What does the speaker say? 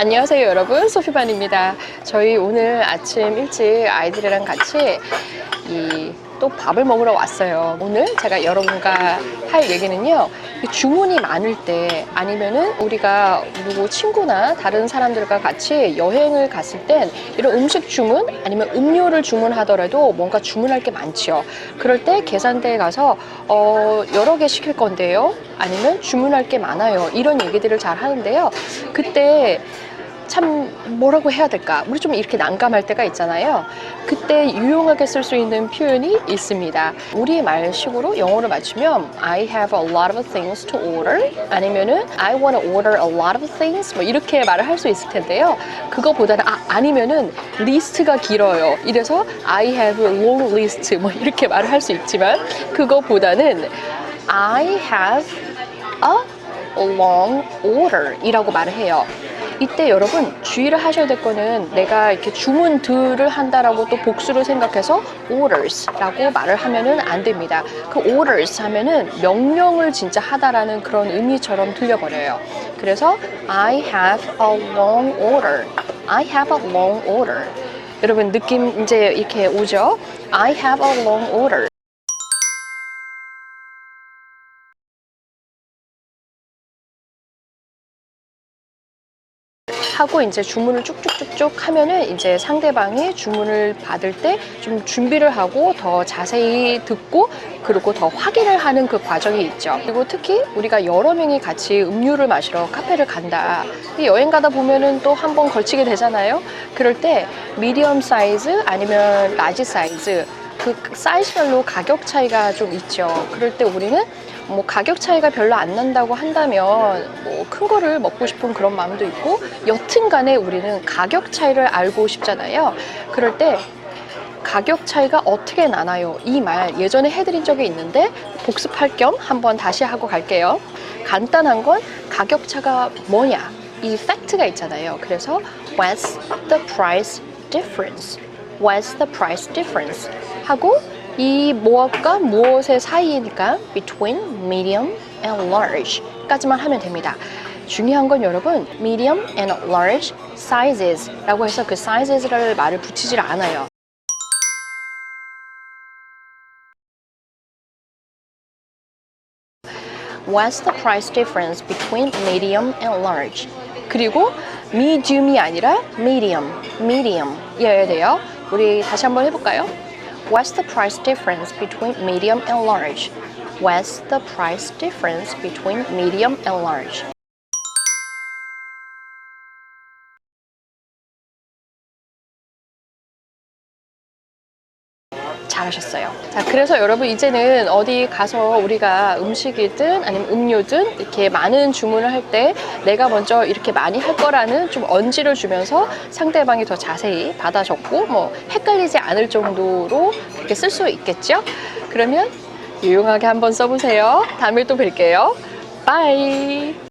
안녕하세요 여러분. 소피반입니다 저희 오늘 아침 일찍 아이들이랑 같이 이 또 밥을 먹으러 왔어요. 오늘 제가 여러분과 할 얘기는요 이 주문이 많을 때 아니면은 우리가 누구 친구나 다른 사람들과 같이 여행을 갔을 땐 이런 음식 주문 아니면 음료를 주문하더라도 뭔가 주문할 게 많지요. 그럴 때 계산대에 가서 어, 여러 개 시킬 건데요? 아니면 주문할 게 많아요? 이런 얘기들을 잘 하는데요. 그때 참 뭐라고 해야 될까? 우리 좀 이렇게 난감할 때가 있잖아요. 그때 유용하게 쓸 수 있는 표현이 있습니다. 우리 말식으로 영어로 맞추면 I have a lot of things to order 아니면은 I want to order a lot of things 뭐 이렇게 말을 할 수 있을 텐데요. 그거보다는 아, 아니면은 리스트가 길어요. 이래서 I have a long list 뭐 이렇게 말을 할 수 있지만 그거보다는 I have a long order 이라고 말을 해요. 이때 여러분 주의를 하셔야 될 거는 내가 이렇게 주문들을 한다라고 또 복수를 생각해서 orders라고 말을 하면은 안 됩니다. 그 orders 하면은 명령을 진짜 하다라는 그런 의미처럼 들려버려요. 그래서 I have a long order. I have a long order. 여러분 느낌 이제 이렇게 오죠? I have a long order. 하고 이제 주문을 쭉쭉쭉쭉 하면은 이제 상대방이 주문을 받을 때 좀 준비를 하고 더 자세히 듣고 그리고 더 확인을 하는 그 과정이 있죠. 그리고 특히 우리가 여러 명이 같이 음료를 마시러 카페를 간다. 여행 가다 보면은 또 한 번 걸치게 되잖아요. 그럴 때 미디엄 사이즈 아니면 라지 사이즈 그 사이즈별로 가격 차이가 좀 있죠. 그럴 때 우리는 뭐 가격 차이가 별로 안 난다고 한다면 뭐 큰 거를 먹고 싶은 그런 마음도 있고 여튼 간에 우리는 가격 차이를 알고 싶잖아요. 그럴 때 가격 차이가 어떻게 나나요? 이 말 예전에 해드린 적이 있는데 복습할 겸 한번 다시 하고 갈게요. 간단한 건 가격 차가 뭐냐? 이 팩트가 있잖아요. 그래서 what's the price difference? What's the price difference? 하고 이 무엇과 무엇의 사이니까 between medium and large 까지만 하면 됩니다. 중요한 건 여러분 medium and large sizes 라고 해서 그 sizes를 말을 붙이질 않아요. What's the price difference between medium and large? 그리고 medium이 아니라 medium, medium이어야 돼요. 우리 다시 한번 해볼까요? What's the price difference between medium and large? What's the price difference between medium and large? 잘하셨어요. 자, 그래서 여러분 이제는 어디 가서 우리가 음식이든 아니면 음료든 이렇게 많은 주문을 할 때 내가 먼저 이렇게 많이 할 거라는 좀 언지를 주면서 상대방이 더 자세히 받아 적고 뭐 헷갈리지 않을 정도로 이렇게 쓸 수 있겠죠? 그러면 유용하게 한번 써보세요. 다음에 또 뵐게요. 바이.